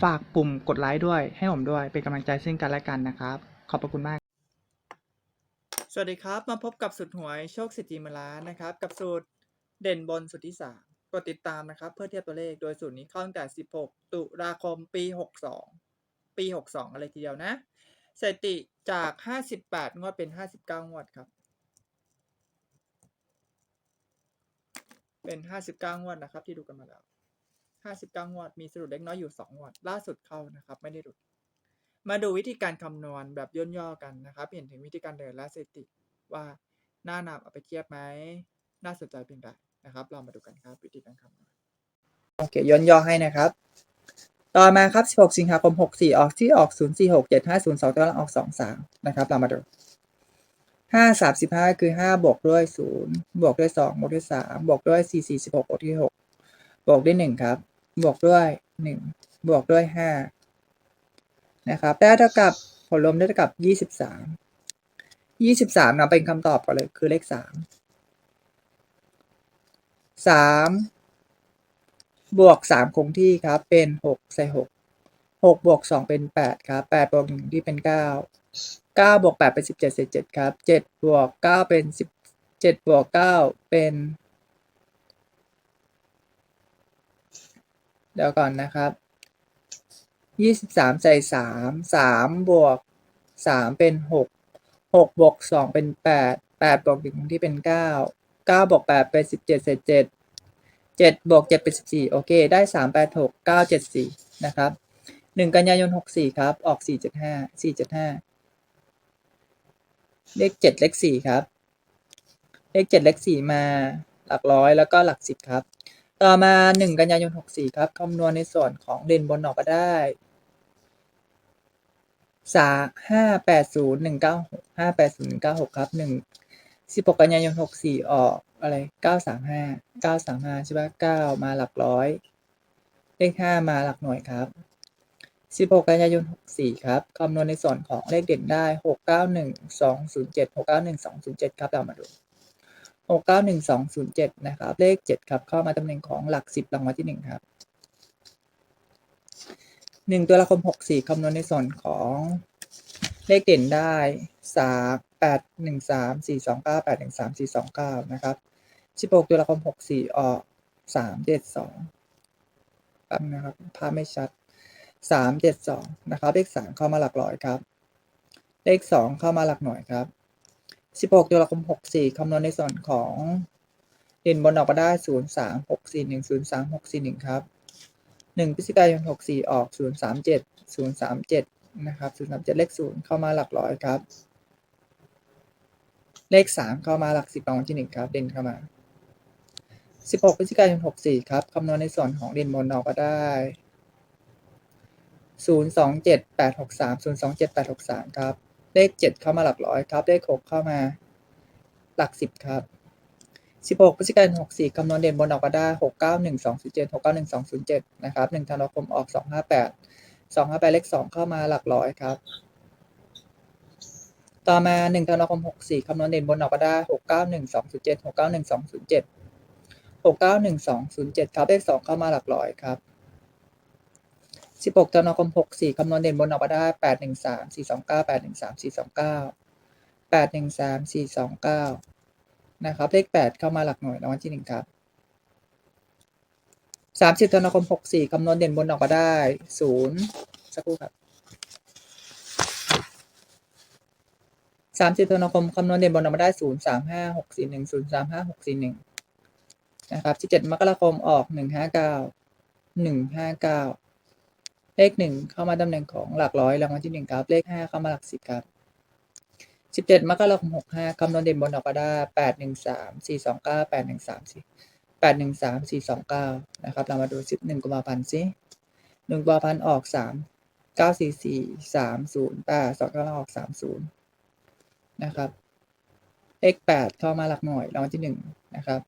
ฝากปุ่มกดไลค์ด้วย ให้ผมด้วย เป็นกำลังใจซึ่งกันและกันนะครับ ขอบพระคุณมาก สวัสดีครับ มาพบกับสุดหวยโชคสิทธิมลานนะครับ กับสูตรเด่นบนสุดที่สามกดติดตามนะครับ เพื่อเทียบตัวเลขโดยสูตรนี้เข้าตั้งแต่ 16 ตุลาคมปี 62 ปี 62 อะไรทีเดียวนะสถิติจาก 58 งวดเป็น 59 งวดครับ เป็น 59 งวดนะครับที่ดูกันมาแล้ว 59งวด มีสรุปเล็กน้อยอยู่2งวด ล่าสุดเข้านะครับ ไม่ได้หลุด มาดูวิธีการคำนวณแบบย่นย่อกันนะครับ เห็นถึงวิธีการเดินและสถิติว่าน่านำเอาไปเทียบไหม น่าสนใจเพียงใดนะครับ เรามาดูกันครับวิธีการคำนวณ โอเคย่นย่อให้นะครับ ต่อมาครับ 16 สิงหาคม 64 ออกที่ออก 046 7502ตัวละออก 23 นะครับ เรามาดู5 35คือ5บวกด้วย0บวกด้วย2บวกด้วย3บวกด้วย4 46บวกด้วย6บวกด้วย1ครับ บวกด้วย1บวกด้วย5นะครับได้เท่ากับผลรวมได้เท่ากับ23 23นำเป็นคำตอบก่อนเลยคือเลข3 3บวก3คงที่ครับ เป็น6ใส่6 6บวก2เป็น8ครับ8บวก1ที่เป็น9 9บวก8เป็น17เศษ7ครับ7บวก9เป็น10 7บวก9เป็น เดี๋ยวก่อนนะครับยี่สิบสามใส่สามสามบวกสามเป็นหกหกบวกสองเป็นแปดแปดบวกหนึ่งที่เป็นเก้าเก้าบวกแปดเป็นสิบเจ็ดเศษเจ็ดเจ็ดบวกเจ็ดเป็นสิบสี่โอเค ได้สามแปดหกเก้าเจ็ดสี่นะครับหนึ่งกันยายนหกสี่ครับ ออกสี่เจ็ดห้าสี่เจ็ดห้าเลขเจ็ดเลขสี่ครับ เลขเจ็ดเลขสี่มาหลักร้อยแล้วก็หลักสิบครับ ต่อมาหนึ่งกันยายนหกสี่ครับคำนวณในส่วนของเด่นบนออกก็ได้สาห้าแปดศูนย์หนึ่งเก้าหกห้าแปดศูนย์หนึ่งเก้าหกครับหนึ่งสิบหกกันยายนหกสี่ออกอะไรเก้าสามห้าเก้าสามห้าใช่ปะเก้ามาหลักร้อย เลขห้ามาหลักหน่วยครับสิบหกกันยายนหกสี่ครับคำนวณในส่วนของเลขเด่นได้หกเก้าหนึ่งสองศูนย์เจ็ดหกเก้าหนึ่งสองศูนย์เจ็ดครับเรามาดู หกเก้าหนึ่งสองศูนย์เจ็ดนะครับ เลขเจ็ดครับ เข้ามาตำแหน่งของหลักสิบรางวัลที่หนึ่งครับหนึ่งตัวละครหกสี่คำนวณในส่วนของเลขเด่นได้สามแปดหนึ่งสามสี่สองเก้าแปดหนึ่งสามสี่สองเก้านะครับสิบหกตัวละครหกสี่ออกสามเจ็ดสองแป๊บนะครับ ภาพไม่ชัดสามเจ็ดสองนะครับ เลขสามเข้ามาหลักร้อยครับ เลขสองเข้ามาหลักหน่วยครับ สิบหกตัวละครหกสี่คำนวณในส่วนของเด่นบนออกมาได้ศูนย์สามหกสี่หนึ่งศูนย์สามหกสี่หนึ่งครับหนึ่งพฤศจิกายนหกสี่ออกศูนย์สามเจ็ดศูนย์สามเจ็ดนะครับศูนย์สามเจ็ดเลขศูนย์เข้ามาหลักร้อยครับ เลขสามเข้ามาหลักสิบรางวัลที่หนึ่งครับ เด่นเข้ามาสิบหกพฤศจิกายนหกสี่ครับคำนวณในส่วนของเด่นบนออกมาได้ศูนย์สองเจ็ดแปดหกสามศูนย์สองเจ็ดแปดหกสามครับ เลขเจ็ดเข้ามาหลักร้อยครับเลขหกเข้ามา หลักสิบครับสิบหกพฤศจิกายนหกสี่คำนวณเด่นบนออกมาได้หกเก้าหนึ่งสองศูนย์เจ็ดหกเก้าหนึ่งสองศูนย์เจ็ดนะครับหนึ่งธันวาคมออกสองห้าแปดสองห้าแปดเลขสองเข้ามาหลักร้อยครับ ต่อมาหนึ่งธันวาคมหกสี่คำนวณเด่นบนออกมาได้หกเก้าหนึ่งสองศูนย์เจ็ดหกเก้าหนึ่งสองศูนย์เจ็ดหกเก้าหนึ่งสองศูนย์เจ็ดครับเลขสองเข้ามาหลักร้อยครับ สิบหกธันวาคมหกสี่คำนวณเด่นบนออกมาได้แปดหนึ่งสามสี่สองเก้าแปดหนึ่งสามสี่สองเก้าแปดหนึ่งสามสี่สองเก้านะครับ เลขแปดเข้ามาหลักหน่วยรางวัลที่หนึ่งครับสามสิบธันวาคมหกสี่คำนวณเด่นบนออกมาได้ศูนย์สักครู่ครับสามสิบธันวาคมคำนวณเด่นบนออกมาได้ศูนย์สามห้าหกสี่หนึ่งศูนย์สามห้าหกสี่หนึ่งนะครับสิบเจ็ดมกราคมออกหนึ่งห้าเก้าหนึ่งห้าเก้า เลขหนึ่งเข้ามาตำแหน่งของหลักร้อยรางวัลที่หนึ่งครับ เลขห้าเข้ามาหลักสิบครับสิบเจ็ดมกราคมหกห้าคำนวณเด่นบนออกมาได้แปดหนึ่งสามสี่สองเก้าแปดหนึ่งสามสี่แปดหนึ่งสามสี่สองเก้านะครับ เรามาดูสิบหนึ่งกุมภาพันธ์สิหนึ่งกุมภาพันธ์ออกสามเก้าสี่สี่สามศูนย์แปดสองเก้าออกสามศูนย์นะครับ เลขแปดเข้ามาหลักหน่วยรางวัลที่หนึ่งนะครับ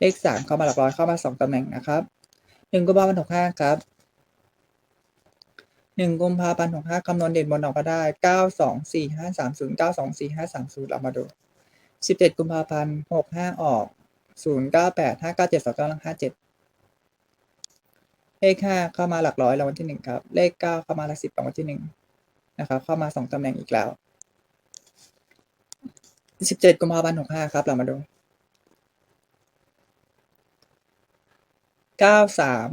เลขสามเข้ามาหลักร้อยเข้ามาสองตำแหน่งนะครับหนึ่งกุมภาพันธ์หกห้าครับ หนึ่งกุมภาพันธ์หกห้าคำนวณเด่นบนออกมาได้เก้าสองสี่ห้าสามศูนย์เก้าสองสี่ห้าสามศูนย์เรามาดูสิบเจ็ดกุมภาพันธ์หกห้าออกศูนย์เก้าแปดห้าเก้าเจ็ดสองเก้าห้าเจ็ดเลขห้าเข้ามาหลักร้อยรางวัลที่หนึ่งครับ เลขเก้าเข้ามาหลักสิบรางวัลที่หนึ่งนะครับ เข้ามาสองตำแหน่งอีกแล้วสิบเจ็ดกุมภาพันธ์หกห้าครับเรามาดูเก้าสาม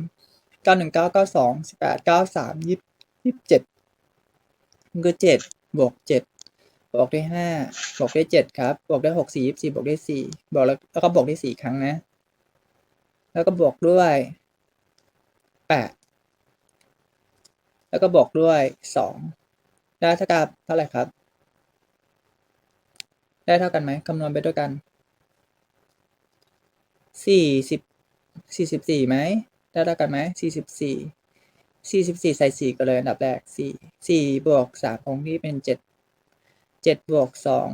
เก้าหนึ่งเก้าเก้าสองสิบแปดเก้าสามยี่ ยี่สิบเจ็ดมันก็เจ็ดบวกเจ็ดบวกได้ห้าบวกได้เจ็ดครับบวกได้หกสี่ยี่สี่บวกได้สี่บวกแล้วแล้วก็บวกได้สี่ครั้งนะ แล้วก็บวกด้วยแปดแล้วก็บวกด้วยสองได้เท่ากับเท่าไหร่ครับ ได้เท่ากันไหมคำนวณไปด้วยกันสี่สิบสี่สิบสี่ไหมได้เท่ากันไหมสี่สิบสี่ สี่สิบสี่ใส่สี่ก็เลยอันดับแรกสี่สี่บวกสามคงที่เป็นเจ็ดเจ็ดบวกสอง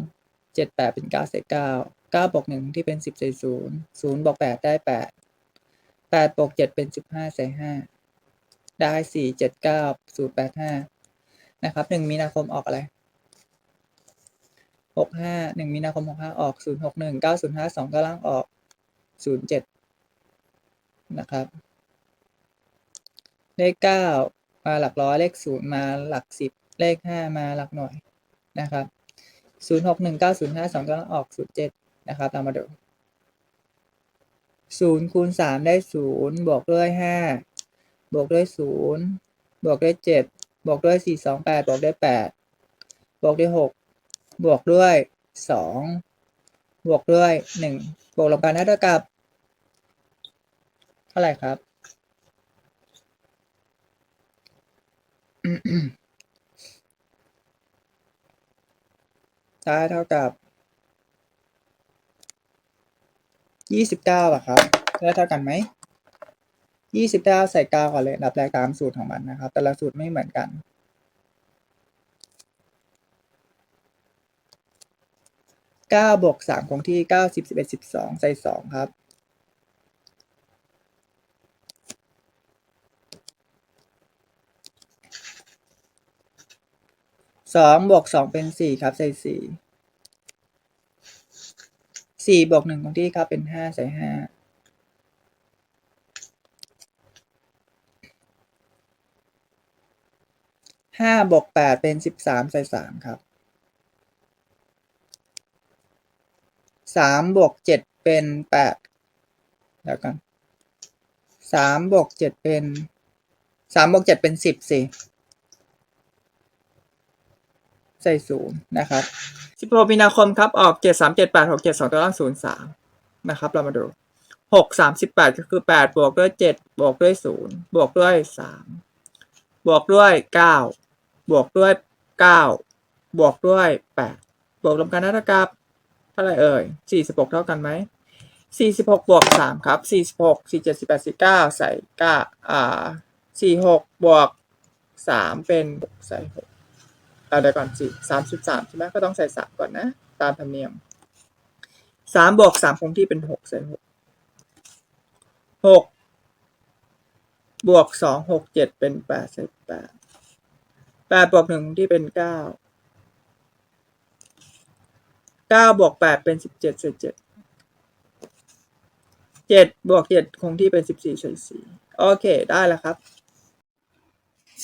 เจ็ดแปดเป็นเก้าใส่เก้าเก้าบวกหนึ่งที่เป็นสิบใส่ศูนย์ศูนย์บวกแปดได้แปดแปดบวกเจ็ดเป็นสิบห้าใส่ห้าได้สี่เจ็ดเก้าศูนย์แปดห้านะครับหนึ่งมีนาคมออกอะไรหกห้าหนึ่งมีนาคมหกห้าออกศูนย์หกหนึ่งเก้าศูนย์ห้าสองก็ล่างออกศูนย์เจ็ดนะครับ เลขเก้ามาหลักร้อยเลขศูนย์มาหลักสิบเลขห้ามาหลักหน่วยนะครับศูนย์หกหนึ่งเก้าศูนย์ห้าสองก็ล่างออกศูนย์เจ็ดนะครับเรามาดูศูนย์คูณสามได้ศูนย์บวกด้วยห้าบวกด้วยศูนย์บวกด้วยเจ็ดบวกด้วยสี่สองแปดบวกด้วยแปดบวกด้วยหกบวกด้วยสองบวกด้วยหนึ่งบวกลบกันได้เท่ากับ เท่าไหร่ครับ ได้เท่ากับยี่สิบเก้าอะครับได้เท่ากันไหมยี่สิบเก้าใส่เก้าก่อนเลยอันดับแรกตามสูตรของมันนะครับ แต่ละสูตรไม่เหมือนกันเก้าบวกสามคงที่เก้าสิบสิบเอ็ดสิบสองใส่สองครับ สองบวกสองเป็นสี่ครับใส่สี่สี่บวกหนึ่งคงที่ครับเป็นห้าใส่ห้าห้าบวกแปดเป็นสิบสามใส่สามครับสามบวกเจ็ดเป็นแปดเดี๋ยวกันสามบวกเจ็ดเป็นสามบวกเจ็ดเป็นสิบสิ ใส่ศูนย์นะครับสิบหกมีนาคมครับ ออกเจ็ดสามเจ็ดแปดหกเจ็ดสองตัวล่างศูนย์สามนะครับ เรามาดูหกสามสิบแปดก็คือแปดบวกด้วยเจ็ดบวกด้วยศูนย์บวกด้วยสามบวกด้วยเก้าบวกด้วยเก้าบวกด้วยแปดบวกรวมกันได้เท่ากับเท่าไรเอ่ยสี่สิบหกเท่ากันไหมสี่สิบหกบวกสามครับสี่สิบหกสี่เจ็ดสิบแปดสิบเก้าใส่เก้าอ่าสี่หกบวกสามเป็นใส่หก เดี๋ยวก่อนสี่สามสิบสามใช่ไหมก็ต้องใส่สามก่อนนะ ตามธรรมเนียมสามบวกสามคงที่เป็นหกใส่หกหกบวกสองหกเจ็ดเป็นแปดใส่แปดแปดบวกหนึ่งคงที่เป็นเก้าเก้าบวกแปดเป็นสิบเจ็ดใส่เจ็ดเจ็ดบวกเจ็ดคงที่เป็นสิบสี่ใส่สี่โอเค ได้แล้วครับ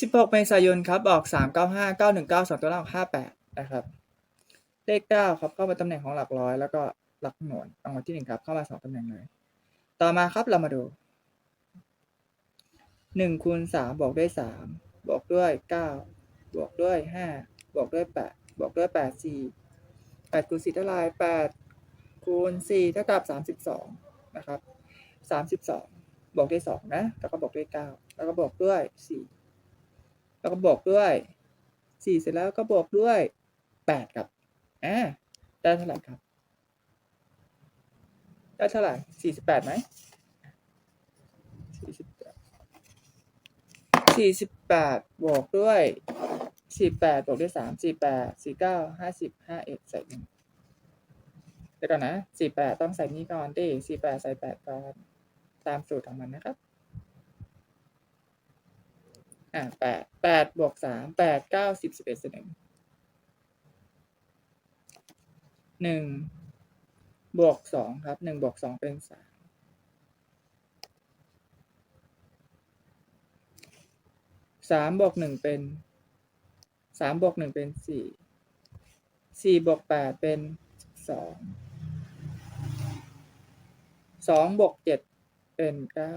สิบหกเมษายนครับ ออกสามเก้าห้าเก้าหนึ่งเก้าสองตัวล่างห้าแปดนะครับ เลขเก้าครับ เข้ามาตำแหน่งของหลักร้อย แล้วก็หลักหน่วยรางวัลที่หนึ่งครับ เข้ามาสองตำแหน่งเลย ต่อมาครับเรามาดูหนึ่งคูณสามบวกด้วยสามบวกด้วยเก้าบวกด้วยห้าบวกด้วยแปดบวกด้วยแปดสี่แปดคูณสี่เท่าไรแปดคูณสี่เท่ากับสามสิบสองนะครับสามสิบสองบวกด้วยสองนะ แล้วก็บวกด้วยเก้าแล้วก็บวกด้วยสี่ แล้วก็บวกด้วยสี่เสร็จแล้วก็บวกด้วยแปดครับอ่าได้เท่าไหร่ครับ ได้เท่าไหร่สี่สิบแปดไหมสี่สิบแปดบแปดบวกด้วยสี่แปดบวกด้วยสามสี่แปดสี่เก้าห้าสิบห้าเอ็ดใส่หนึ่งเดี๋ยวก่อนนะสี่แปดต้องใส่นี่ก่อนดิสี่แปดใส่แปดก่อนตามสูตรของมันนะครับ อ่าแปดแปดบวกสามแปดเก้าสิบสิบเอ็ดใส่หนึ่งหนึ่งบวกสองครับหนึ่งบวกสองเป็นสามสามบวกหนึ่งเป็นสามบวกหนึ่งเป็นสี่สี่บวกแปดเป็นสองสองบวกเจ็ดเป็นเก้า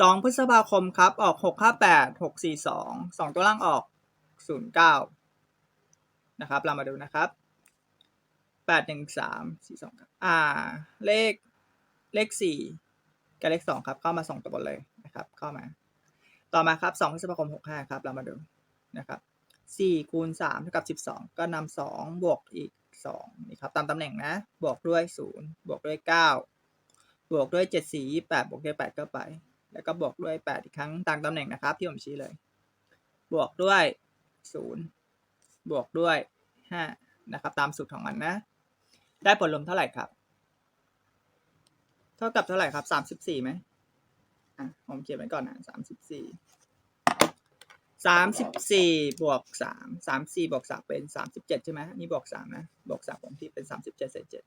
สองพฤษภาคมครับ ออกหกห้าแปดหกสี่สองสองตัวล่างออกศูนย์เก้านะครับ เรามาดูนะครับแปดหนึ่งสามสี่สองครับอ่า เลข เลขสี่กับเลขสองครับ เข้ามาสองตัวบนเลยนะครับ เข้ามา ต่อมาครับสองพฤษภาคมหกห้าครับ เรามาดูนะครับสี่คูณสามเท่ากับสิบสองก็นำสองบวกอีกสองนี่ครับ ตามตำแหน่งนะ บวกด้วยศูนย์บวกด้วยเก้าบวกด้วยเจ็ดสี่แปดบวกด้วยแปดก็ไป แล้วก็บวกด้วย 8 อีกครั้งต่างตำแหน่งนะครับ ที่ผมชี้เลย บวกด้วย 0 บวกด้วย 5 นะครับ ตามสูตรของมันนะ ได้ผลลัพธ์เท่าไหร่ครับ เท่ากับเท่าไหร่ครับมสิบสี่ไหมผมเขียนไว้ก่อนนะ34 34บวก3 34บวก3เป็น 37 ใช่ไหมนี่บวก3นะบวก3ผมที่เป็น 37เศษ7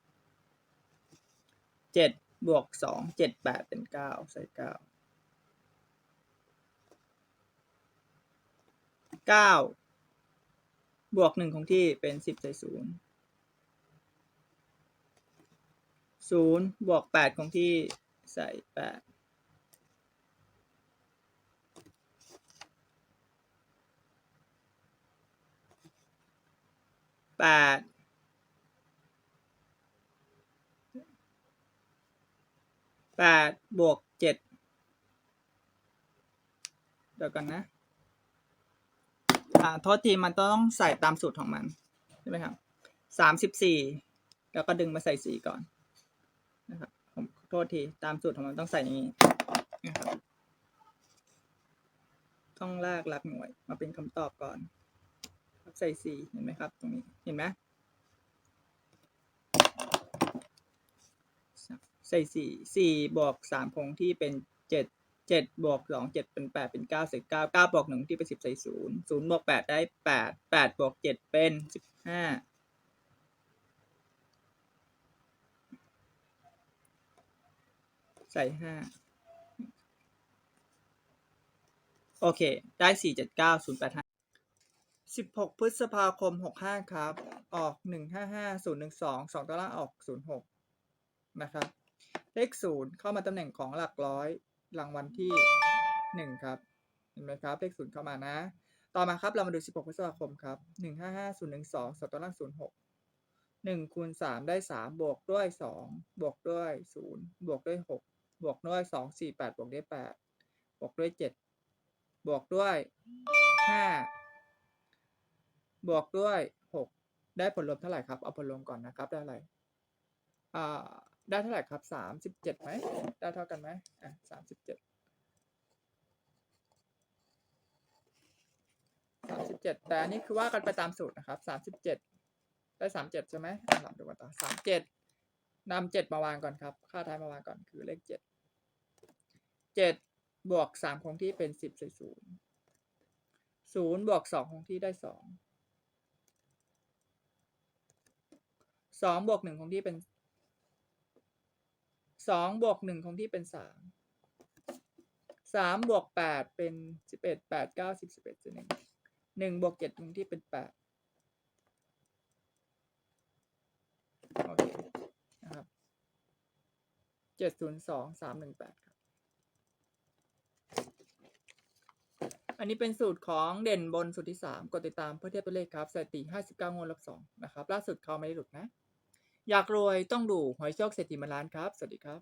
7บวก2 7 8 เป็น 9 ใส่ 9 เก้าบวกหนึ่งของที่เป็นสิบใส่ศูนย์ศูนย์บวกแปดของที่ใส่แปดแปดแปดบวกเจ็ดเดี๋ยวกันนะ อ่าโทษทีมันต้องใส่ตามสูตรของมันใช่ไหมครับสามสิบสี่แล้วก็ดึงมาใส่สี่ก่อนนะครับผมโทษทีตามสูตรของมันต้องใส่อย่างนี้นะครับต้องลากหลักหน่วยมาเป็นคำตอบก่อนใส่สี่เห็นไหมครับ ตรงนี้เห็นไหมใส่สี่สี่บวกสามคงที่เป็นเจ็ด เจ็ดบวกสองเจ็ดเป็นแปดเป็นเก้าใส่เก้าเก้าบวกหนึ่งที่เป็นสิบใส่ศูนย์ศูนย์บวกแปดได้แปดแปดบวกเจ็ดเป็นสิบห้าใส่ห้าโอเค ได้สี่เจ็ดเก้าศูนย์แปดห้าสิบหกพฤษภาคมหกห้าครับ ออกหนึ่งห้าห้าศูนย์หนึ่งสองสองตัวล่างออกศูนย์หกนะครับ เลขศูนย์เข้ามาตำแหน่งของหลักร้อย รางวัลที่หนึ่งครับ เห็นไหมครับ เลขศูนย์เข้ามานะ ต่อมาครับ เรามาดูสิบหกพฤษภาคมครับหนึ่งห้าห้าศูนย์หนึ่งสองสองตัวล่างศูนย์หกหนึ่งคูณสามได้สามบวกด้วยสองบวกด้วยศูนย์บวกด้วยหกบวกด้วยสองสี่แปดบวกด้วยแปดบวกด้วยเจ็ดบวกด้วยห้าบวกด้วยหกได้ผลรวมเท่าไหร่ครับ เอาผลรวมก่อนนะครับ ได้เท่าไรอ่า ได้เท่าไหร่ครับสามสิบเจ็ดไหมได้เท่ากันไหมอะสามสิบเจ็ดสามสิบเจ็ดแต่อันนี้คือว่ากันไปตามสูตรนะครับสามสิบเจ็ดได้สามเจ็ดใช่ไหมอะลองดูกันต่อสามเจ็ดนำเจ็ดมาวางก่อนครับ ค่าท้ายมาวางก่อนคือเลขเจ็ดเจ็ดบวกสามคงที่เป็นสิบใส่ศูนย์ศูนย์บวกสองคงที่ได้สองสองบวกหนึ่งคงที่เป็น สองบวกหนึ่งคงที่เป็นสามสามบวกแปดเป็นสิบเอ็ดแปดเก้าสิบสิบเอ็ดสิบหนึ่งหนึ่งบวกเจ็ดคงที่เป็นแปดโอเคนะครับเจ็ดศูนย์สองสามหนึ่งแปดครับอันนี้เป็นสูตรของเด่นบนสูตรที่สามกดติดตามเพื่อเทียบตัวเลขครับสถิติห้าสิบเก้างวดลบสองนะครับ ล่าสุดเขาไม่ได้หลุดนะ อยากรวยต้องดูหอยซอกเศรษฐีมาล้านครับ สวัสดีครับ